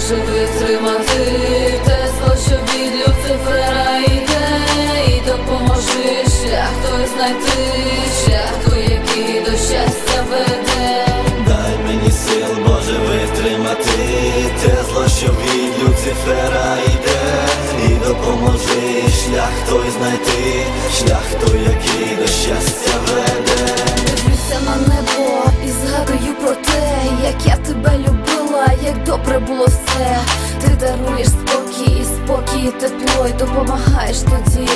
може витримати те зло, що від Люцифера йде, і допоможи шлях той знайти, шлях той, який до щастя веде. Дай мені сил, Боже, витримати те зло, що від Люцифера йде, і допоможи шлях той знайти, шлях той, який до щастя веде. І тепло, і допомагаєш тоді,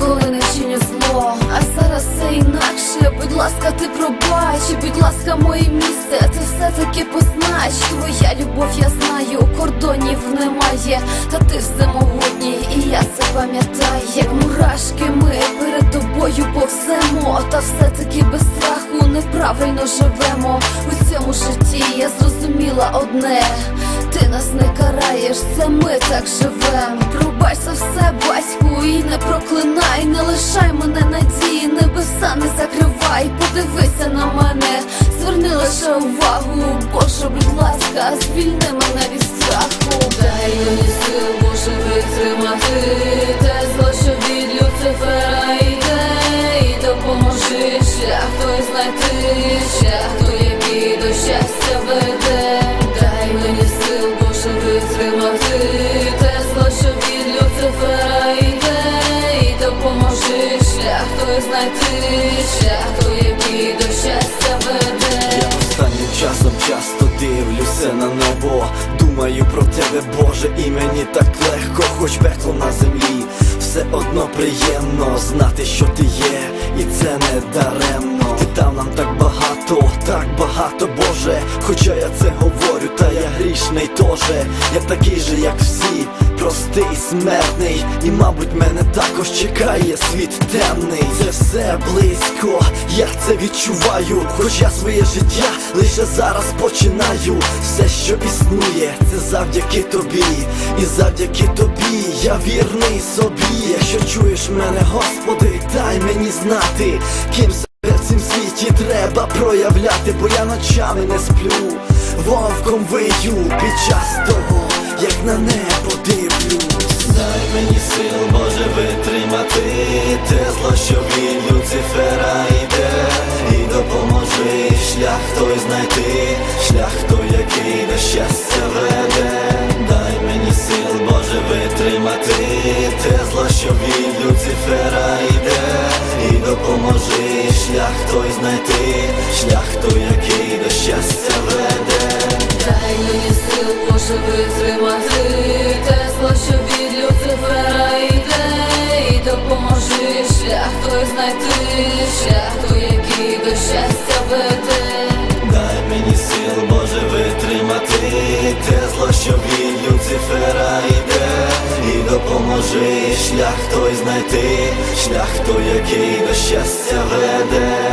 коли не чиню зло. А зараз все інакше. Будь ласка, ти пробач, будь ласка, моє місце, ти все-таки познач. Твоя любов, я знаю, кордонів немає, та ти всемогутній, і неправильно живемо. У цьому житті я зрозуміла одне. Ти нас не караєш, це ми так живем. Пробач за все, батьку, і не проклинай, не лишай мене надії, небеса не закривай, подивися на мене, зверни лише увагу, Боже, будь ласка, звільни мене від Я останнім часом часто дивлюся на небо. Думаю про тебе, Боже, і мені так легко, хоч пекло на землі. Все одно приємно знати, що ти є, і це не даремно. Ти дав нам так багато, так багато, Боже. Хоча я це говорю, грішний тоже. Я такий же, як всі, простий, смертний. І, мабуть, мене також чекає світ темний. Це все близько, я це відчуваю. Хоч я своє життя лише зараз починаю. Все, що існує, це завдяки тобі. І завдяки тобі я вірний собі. Якщо чуєш мене, Господи, дай мені знати, ким світі треба проявляти, бо я ночами не сплю, вовком вию під час того, як на небо дивлюсь. Дай мені сил, Боже, витримати те зло, що від Люцифера йде, і допоможи шлях той знайти, допоможи шлях той знайти, шлях той, який до щастя веде. Дай мені сил, Боже, витримати те зло, що від Люцифера йде, і допоможи шлях той знайти, шлях той, який до щастя веде. Дай мені сил, Боже, витримати те зло, що від Люцифера йде, допоможи шлях той знайти, шлях той, який до щастя веде.